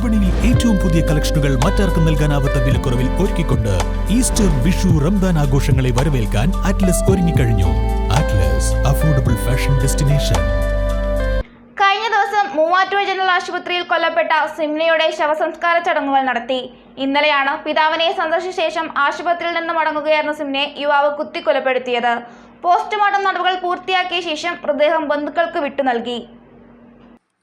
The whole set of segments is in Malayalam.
വിപണിയിൽ ഏറ്റവും പുതിയ കളക്ഷനുകൾ മറ്റാർക്കും നൽകാനാവാത്ത വിലക്കുറവിൽ ഒരുക്കിക്കൊണ്ട് ഈസ്റ്റർ വിഷു റംദാൻ ആഘോഷങ്ങളെ വരവേൽക്കാൻ അറ്റ്ലസ് ഒരുങ്ങിക്കഴിഞ്ഞു. അറ്റ്ലസ് അഫോർഡബിൾ ഫാഷൻ ഡെസ്റ്റിനേഷൻ കഴിഞ്ഞ ദിവസം മൂവാറ്റുപുഴ ജനറൽ ആശുപത്രിയിൽ കൊല്ലപ്പെട്ട സിംനയുടെ ശവസംസ്കാര ചടങ്ങുകൾ നടത്തി. ഇന്നലെയാണ് പിതാവിനെ സന്ദർശിച്ച ശേഷം ആശുപത്രിയിൽ നിന്ന് മടങ്ങുകയായിരുന്ന സിംനെ യുവാവ് കുത്തിക്കൊലപ്പെടുത്തിയത്. പോസ്റ്റ്മോർട്ടം നടപടികൾ പൂർത്തിയാക്കിയ ശേഷം മൃതദേഹം ബന്ധുക്കൾക്ക് വിട്ടു നൽകി.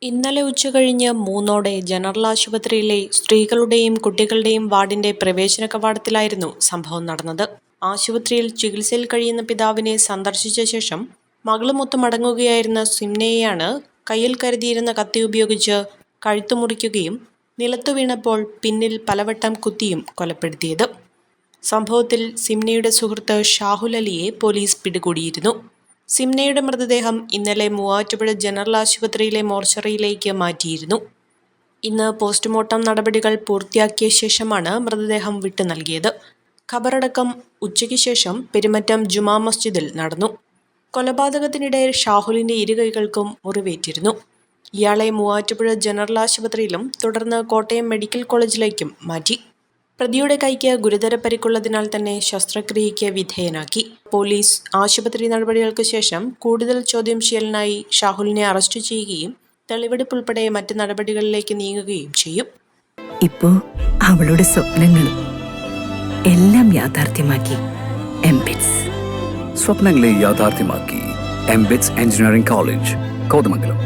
ഇന്നലെ ഉച്ചകഴിഞ്ഞ് മൂന്നോടെ ജനറൽ ആശുപത്രിയിലെ സ്ത്രീകളുടെയും കുട്ടികളുടെയും വാർഡിന്റെ പ്രവേശന കവാടത്തിലായിരുന്നു സംഭവം നടന്നത്. ആശുപത്രിയിൽ ചികിത്സയിൽ കഴിയുന്ന പിതാവിനെ സന്ദർശിച്ച ശേഷം മകളുമൊത്ത് മടങ്ങുകയായിരുന്ന സിംനയെയാണ് കയ്യിൽ കരുതിയിരുന്ന കത്തി ഉപയോഗിച്ച് കഴുത്തു മുറിക്കുകയും നിലത്തു വീണപ്പോൾ പിന്നിൽ പലവട്ടം കുത്തിയും കൊലപ്പെടുത്തിയത്. സംഭവത്തിൽ സിംനയുടെ സുഹൃത്ത് ഷാഹുൽ അലിയെ പോലീസ് പിടികൂടിയിരുന്നു. സിംനയുടെ മൃതദേഹം ഇന്നലെ മൂവാറ്റുപുഴ ജനറൽ ആശുപത്രിയിലെ മോർച്ചറിയിലേക്ക് മാറ്റിയിരുന്നു. ഇന്ന് പോസ്റ്റ്മോർട്ടം നടപടികൾ പൂർത്തിയാക്കിയ ശേഷമാണ് മൃതദേഹം വിട്ടു നൽകിയത്. ഖബറടക്കം ഉച്ചയ്ക്ക് ശേഷം പെരുമറ്റം ജുമാ മസ്ജിദിൽ നടന്നു. കൊലപാതകത്തിനിടെ ഷാഹുലിന്റെ ഇരുകൈകൾക്കും മുറിവേറ്റിരുന്നു. ഇയാളെ മൂവാറ്റുപുഴ ജനറൽ ആശുപത്രിയിലും തുടർന്ന് കോട്ടയം മെഡിക്കൽ കോളേജിലേക്കും മാറ്റി. പ്രതിയുടെ കൈക്ക് ഗുരുതര പരിക്കുള്ളതിനാൽ തന്നെ ശസ്ത്രക്രിയയ്ക്ക് വിധേയനാക്കി. പോലീസ് ആശുപത്രി നടപടികൾക്ക് ശേഷം കൂടുതൽ ചോദ്യം ചെയ്യലിനായി ഷാഹുലിനെ അറസ്റ്റ് ചെയ്യുകയും തെളിവെടുപ്പ് ഉൾപ്പെടെ മറ്റ് നടപടികളിലേക്ക് നീങ്ങുകയും ചെയ്യും. ഇപ്പോ അവളുടെ സ്വപ്നങ്ങളും എല്ലാം യാഥാർത്ഥ്യമാക്കി എംബിറ്റ്സ് സ്വപ്നങ്ങളെ യാഥാർത്ഥ്യമാക്കി എംബിറ്റ്സ് എഞ്ചിനീയറിംഗ് കോളേജ് കോതമംഗലം.